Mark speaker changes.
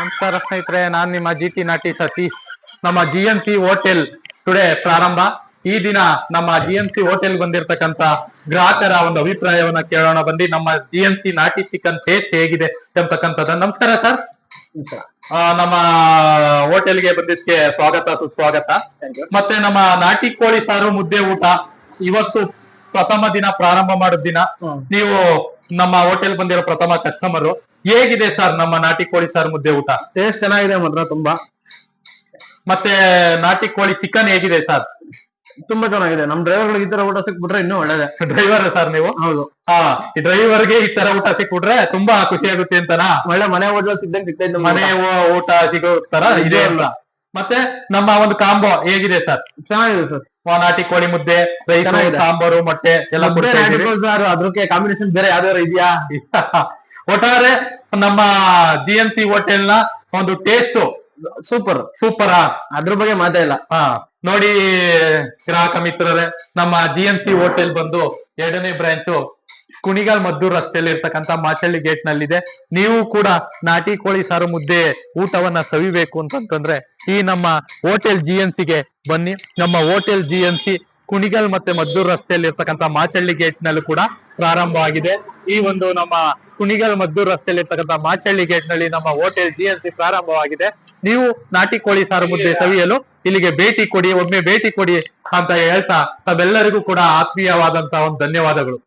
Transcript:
Speaker 1: ನಮಸ್ಕಾರ ಸ್ನೇಹಿತರೆ ನಾನು ನಿಮ್ಮ ಜಿ ಟಿ ನಾಟಿ ಸತೀಶ್. ನಮ್ಮ G M C hotel today ಪ್ರಾರಂಭ. ಈ ದಿನ ನಮ್ಮ ಜಿ ಎನ್ ಸಿ ಹೋಟೆಲ್ ಬಂದಿರತಕ್ಕಂತ ಗ್ರಾಹಕರ ಒಂದು ಅಭಿಪ್ರಾಯವನ್ನ ಕೇಳೋಣ. ಬಂದಿ ನಮ್ಮ ಜಿ ಎನ್ ಸಿ ನಾಟಿ ಚಿಕನ್ ಟೇಸ್ಟ್ ಹೇಗಿದೆ ಎಂಬತಕ್ಕಂಥದ್ದು ನಮಸ್ಕಾರ ಸರ್ ನಮ್ಮ ಹೋಟೆಲ್ಗೆ ಬಂದಿದ್ದಕ್ಕೆ ಸ್ವಾಗತ ಸುಸ್ವಾಗತ. ಮತ್ತೆ ನಮ್ಮ ನಾಟಿ ಕೋಳಿ ಸಾರು ಮುದ್ದೆ ಊಟ ಇವತ್ತು ಪ್ರಥಮ ದಿನ ಪ್ರಾರಂಭ ಮಾಡಿದ ದಿನ. ನೀವು ನಮ್ಮ ಹೋಟೆಲ್ ಬಂದಿರೋ ಪ್ರಥಮ ಕಸ್ಟಮರ್ ಹೇಗಿದೆ ಸರ್ ನಮ್ಮ ನಾಟಿ ಕೋಳಿ ಸಾರ್ ಮುದ್ದೆ ಊಟ?
Speaker 2: ಟೇಸ್ಟ್ ಚೆನ್ನಾಗಿದೆ ಮಾತ್ರ ತುಂಬಾ.
Speaker 1: ಮತ್ತೆ ನಾಟಿ ಕೋಳಿ ಚಿಕನ್ ಹೇಗಿದೆ ಸರ್?
Speaker 2: ತುಂಬಾ ಚೆನ್ನಾಗಿದೆ. ನಮ್ ಡ್ರೈವರ್ಗಳಿಗೆ ಈ ತರ ಊಟ ಸಿಕ್ಬಿಟ್ರೆ ಇನ್ನೂ ಒಳ್ಳೇದೆ.
Speaker 1: ಡ್ರೈವರ್ ಸರ್ ನೀವು?
Speaker 2: ಹೌದು.
Speaker 1: ಹಾ ಈ ಡ್ರೈವರ್ಗೆ ಈ ತರ ಊಟ ಸಿಕ್ಬಿಟ್ರೆ ತುಂಬಾ ಖುಷಿ ಆಗುತ್ತೆ ಅಂತನಾ?
Speaker 2: ಒಳ್ಳೆ ಮನೆ ಊಟ ಸಿದ್ದಂಗೆ ಸಿಗ್ತಾ
Speaker 1: ಮನೆ ಊಟ. ಸಿಗೋ ತರ ಇದೆ ಅಲ್ಲ ಮತ್ತೆ ನಮ್ಮ ಒಂದು ಕಾಂಬೋ ಹೇಗಿದೆ ಸರ್?
Speaker 2: ಚೆನ್ನಾಗಿದೆ ಸರ್.
Speaker 1: ನಾಟಿ ಕೋಳಿ ಮುದ್ದೆ ರೈಸ್. ಸಾಂಬಾರು ಮೊಟ್ಟೆ ಎಲ್ಲ.
Speaker 2: ಸರ್ ಅದಕ್ಕೆ ಕಾಂಬಿನೇಷನ್ ಬೇರೆ ಯಾವ್ದಾದ್ರು ಇದೆಯಾ?
Speaker 1: ಒಟ್ಟಾರೆ ನಮ್ಮ ಜಿ ಎನ್ ಸಿ ಹೋಟೆಲ್ನ ಒಂದು ಟೇಸ್ಟ್
Speaker 2: ಸೂಪರ್
Speaker 1: ಸೂಪರ್
Speaker 2: ಅದ್ರ ಬಗ್ಗೆ ಮಾತೇ ಇಲ್ಲ.
Speaker 1: ಹಾ. ನೋಡಿ ಗ್ರಾಹಕ ಮಿತ್ರರೇ ನಮ್ಮ ಜಿ ಎನ್ ಸಿ ಹೋಟೆಲ್ ಬಂದು ಎರಡನೇ ಬ್ರಾಂಚು ಕುಣಿಗಲ್ ಮದ್ದೂರ್ ರಸ್ತೆಯಲ್ಲಿ ಇರ್ತಕ್ಕಂತ ಮಾಚಳ್ಳಿ ಗೇಟ್ ನಲ್ಲಿದೆ. ನೀವು ಕೂಡ ನಾಟಿ ಕೋಳಿ ಸಾರು ಮುದ್ದೆ ಊಟವನ್ನ ಸವಿಬೇಕು ಅಂತಂತಂದ್ರೆ ಈ ನಮ್ಮ ಹೋಟೆಲ್ ಜಿ ಎನ್ ಸಿಗೆ ಬನ್ನಿ. ನಮ್ಮ hotel G N C Kunigal ಮತ್ತೆ ಮದ್ದೂರ್ ರಸ್ತೆಯಲ್ಲಿ ಇರ್ತಕ್ಕಂತ ಮಾಚಳ್ಳಿ ಗೇಟ್ ನಲ್ಲೂ ಕೂಡ ಪ್ರಾರಂಭವಾಗಿದೆ ಈ ಒಂದು ನಮ್ಮ ಕುಣಿಗಲ್ ಮದ್ದೂರ್ ರಸ್ತೆಯಲ್ಲಿ ಇರ್ತಕ್ಕಂತ ಮಾಚಳ್ಳಿ ಗೇಟ್ನಲ್ಲಿ ನಮ್ಮ ಹೋಟೆಲ್ ಜಿ ಸಿ ಪ್ರಾರಂಭವಾಗಿದೆ. ನೀವು ನಾಟಿ ಕೋಳಿ ಸಾರು ಮುದ್ದೆ ಸವಿಯಲು ಇಲ್ಲಿಗೆ ಭೇಟಿ ಕೊಡಿ, ಒಮ್ಮೆ ಭೇಟಿ ಕೊಡಿ ಅಂತ ಹೇಳ್ತಾ ತಮ್ಮೆಲ್ಲರಿಗೂ ಕೂಡ ಆತ್ಮೀಯವಾದಂತಹ ಒಂದು ಧನ್ಯವಾದಗಳು.